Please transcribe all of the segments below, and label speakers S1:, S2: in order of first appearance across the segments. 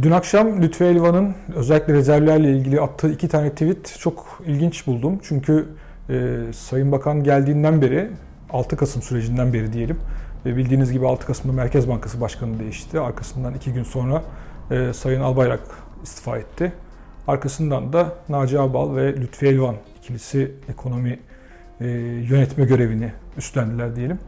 S1: Dün akşam Lütfü Elvan'ın özellikle rezervlerle ilgili attığı iki tane tweet çok ilginç buldum. Çünkü e, Sayın Bakan geldiğinden beri, 6 Kasım sürecinden beri diyelim, ve bildiğiniz gibi 6 Kasım'da Merkez Bankası Başkanı değişti. Arkasından iki gün sonra e, Sayın Albayrak istifa etti. Arkasından da Naci Ağbal ve Lütfü Elvan ikilisi ekonomi e, yönetme görevini üstlendiler diyelim.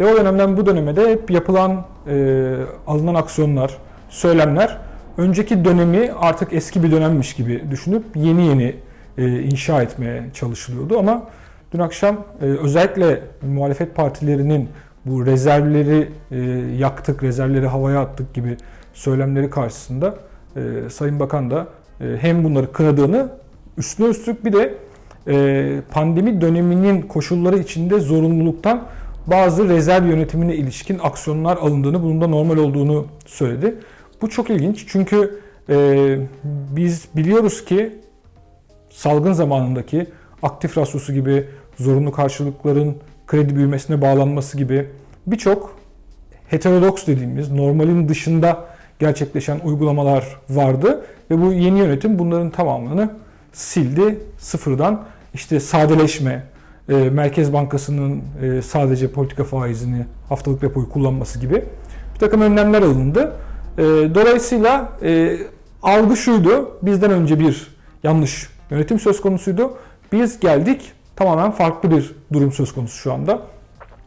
S1: Ve o dönemden bu döneme de hep yapılan, e, alınan aksiyonlar, söylemler önceki dönemi artık eski bir dönemmiş gibi düşünüp yeni yeni e, inşa etmeye çalışılıyordu. Ama dün akşam e, özellikle muhalefet partilerinin bu rezervleri e, yaktık, rezervleri havaya attık gibi söylemleri karşısında e, Sayın Bakan da e, hem bunları kınadığını üstüne üstlük bir de e, pandemi döneminin koşulları içinde zorunluluktan bazı rezerv yönetimine ilişkin aksiyonlar alındığını, bunun da normal olduğunu söyledi. Bu çok ilginç çünkü e, biz biliyoruz ki salgın zamanındaki aktif rasyosu gibi zorunlu karşılıkların kredi büyümesine bağlanması gibi birçok heterodoks dediğimiz normalin dışında gerçekleşen uygulamalar vardı ve bu yeni yönetim bunların tamamını sildi sıfırdan işte sadeleşme, e, Merkez Bankası'nın e, sadece politika faizini haftalık repoyu kullanması gibi bir takım önlemler alındı. E, dolayısıyla e, algı şuydu, bizden önce bir yanlış yönetim söz konusuydu. Biz geldik, tamamen farklı bir durum söz konusu şu anda.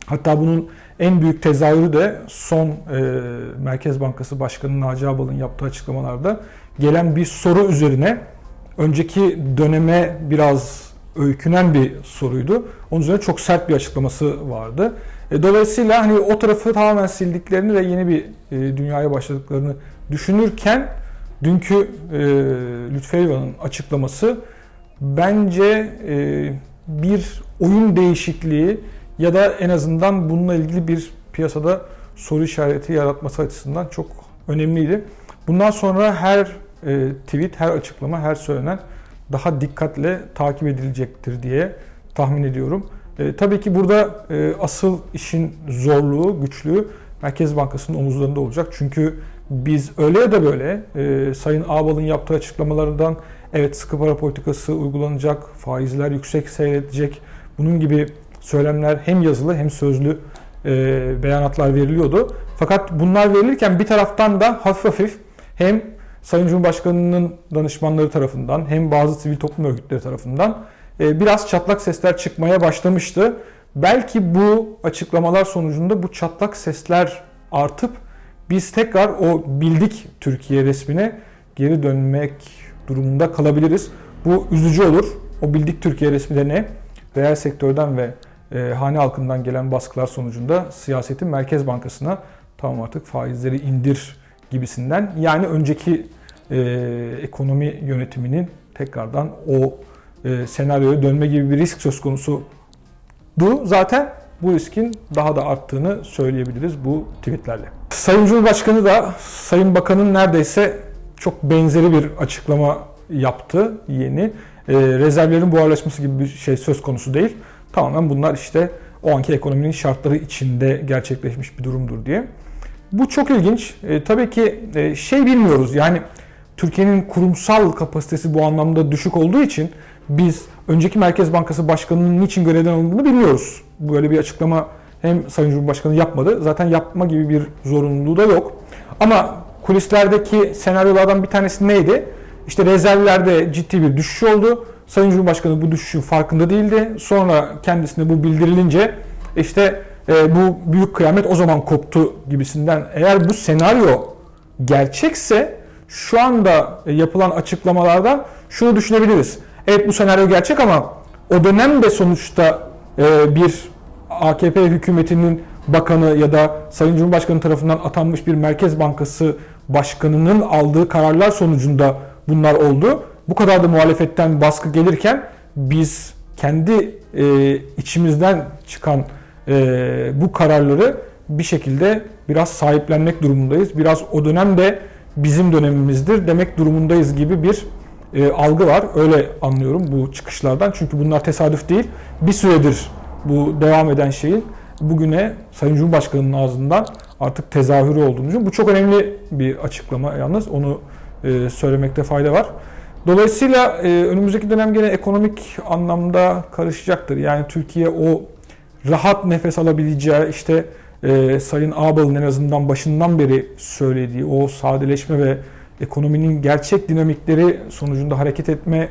S1: Hatta bunun en büyük tezahürü de son e, Merkez Bankası Başkanı Naci Ağbal'ın yaptığı açıklamalarda gelen bir soru üzerine önceki döneme biraz öykünen bir soruydu. Onun üzerine çok sert bir açıklaması vardı. E, dolayısıyla hani o tarafı tamamen sildiklerini ve yeni bir e, dünyaya başladıklarını düşünürken dünkü e, açıklaması bence e, bir oyun değişikliği ya da en azından bununla ilgili bir piyasada soru işareti yaratması açısından çok önemliydi. Bundan sonra her tweet, her açıklama, her söylenen daha dikkatle takip edilecektir diye tahmin ediyorum. E, tabii ki burada e, asıl işin zorluğu, güçlüğü Merkez Bankası'nın omuzlarında olacak. Çünkü biz öyle ya da böyle e, Sayın Ağbal'ın yaptığı açıklamalardan evet sıkı para politikası uygulanacak, faizler yüksek seyredecek, bunun gibi söylemler hem yazılı hem sözlü e, beyanatlar veriliyordu. Fakat bunlar verilirken bir taraftan da hafif hafif hem Sayın Cumhurbaşkanı'nın danışmanları tarafından hem bazı sivil toplum örgütleri tarafından e, biraz çatlak sesler çıkmaya başlamıştı. Belki bu açıklamalar sonucunda bu çatlak sesler artıp biz tekrar o bildik Türkiye resmine geri dönmek durumunda kalabiliriz. Bu üzücü olur. O bildik Türkiye resmi de ne? Reel sektörden ve e, hane halkından gelen baskılar sonucunda siyasetin Merkez Bankası'na tamam artık faizleri indir gibisinden yani önceki e, ekonomi yönetiminin tekrardan o e, senaryoya dönme gibi bir risk söz konusu du zaten bu riskin daha da arttığını söyleyebiliriz bu tweetlerle. Sayın Cumhurbaşkanı da Sayın Bakan'ın neredeyse çok benzeri bir açıklama yaptı yeni. E, rezervlerin buharlaşması gibi bir şey söz konusu değil. Tamamen bunlar işte o anki ekonominin şartları içinde gerçekleşmiş bir durumdur diye. Bu çok ilginç. E, tabii ki e, şey bilmiyoruz yani Türkiye'nin kurumsal kapasitesi bu anlamda düşük olduğu için biz önceki Merkez Bankası Başkanı'nın niçin görevden alındığını bilmiyoruz. Böyle bir açıklama hem Sayın Cumhurbaşkanı yapmadı. Zaten yapma gibi bir zorunluluğu da yok. Ama kulislerdeki senaryolardan bir tanesi neydi? İşte rezervlerde ciddi bir düşüş oldu. Sayın Cumhurbaşkanı bu düşüşün farkında değildi. Sonra kendisine bu bildirilince işte e, bu büyük kıyamet o zaman koptu gibisinden. Eğer bu senaryo gerçekse şu anda yapılan açıklamalardan şunu düşünebiliriz. Evet bu senaryo gerçek ama o dönem de sonuçta e, bir AKP hükümetinin bakanı ya da Sayın Cumhurbaşkanı tarafından atanmış bir Merkez Bankası başkanının aldığı kararlar sonucunda bunlar oldu. Bu kadar da muhalefetten baskı gelirken biz kendi e, içimizden çıkan e, bu kararları bir şekilde biraz sahiplenmek durumundayız. Biraz o dönem de bizim dönemimizdir demek durumundayız gibi bir e, algı var. Öyle anlıyorum bu çıkışlardan. Çünkü bunlar tesadüf değil. Bir süredir bu devam eden şeyin bugüne Sayın Cumhurbaşkanı'nın ağzından artık tezahürü olduğunu düşünüyorum. Bu çok önemli bir açıklama yalnız. Onu e, söylemekte fayda var. Dolayısıyla e, önümüzdeki dönem gene ekonomik anlamda karışacaktır. Yani Türkiye o rahat nefes alabileceği işte e, Sayın Ağbal'ın en azından başından beri söylediği o sadeleşme ve ekonominin gerçek dinamikleri sonucunda hareket etme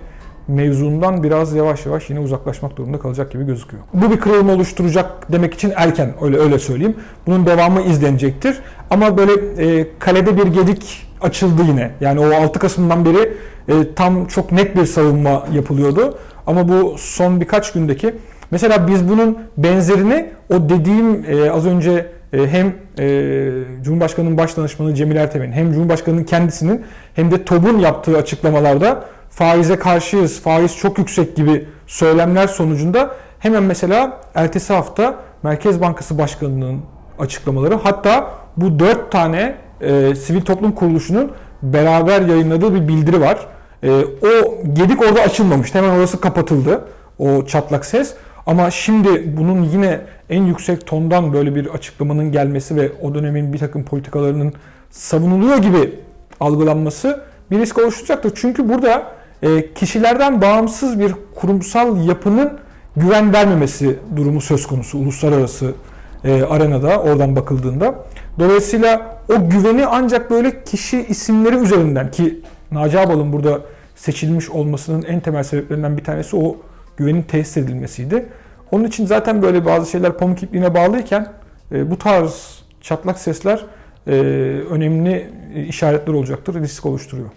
S1: mevzundan biraz yavaş yavaş yine uzaklaşmak durumunda kalacak gibi gözüküyor. Bu bir kırılma oluşturacak demek için erken öyle öyle söyleyeyim. Bunun devamı izlenecektir. Ama böyle e, kalede bir gedik açıldı yine. Yani o 6 Kasım'dan beri e, tam çok net bir savunma yapılıyordu. Ama bu son birkaç gündeki mesela biz bunun benzerini o dediğim e, az önce e, hem e, Cumhurbaşkanı'nın baş danışmanı Cemil Ertemin hem Cumhurbaşkanı'nın kendisinin hem de TOB'un yaptığı açıklamalarda faize karşıyız, faiz çok yüksek gibi söylemler sonucunda hemen mesela ertesi hafta Merkez Bankası Başkanı'nın açıklamaları hatta bu dört tane e, sivil toplum kuruluşunun beraber yayınladığı bir bildiri var. E, o gedik orada açılmamıştı. Hemen orası kapatıldı. O çatlak ses. Ama şimdi bunun yine en yüksek tondan böyle bir açıklamanın gelmesi ve o dönemin bir takım politikalarının savunuluyor gibi algılanması bir risk oluşturacaktır. Çünkü burada e, kişilerden bağımsız bir kurumsal yapının güven vermemesi durumu söz konusu uluslararası e, arenada oradan bakıldığında. Dolayısıyla o güveni ancak böyle kişi isimleri üzerinden ki Naci Ağbal'ın burada seçilmiş olmasının en temel sebeplerinden bir tanesi o güvenin tesis edilmesiydi. Onun için zaten böyle bazı şeyler pamuk ipliğine bağlıyken e, bu tarz çatlak sesler e, önemli işaretler olacaktır, risk oluşturuyor.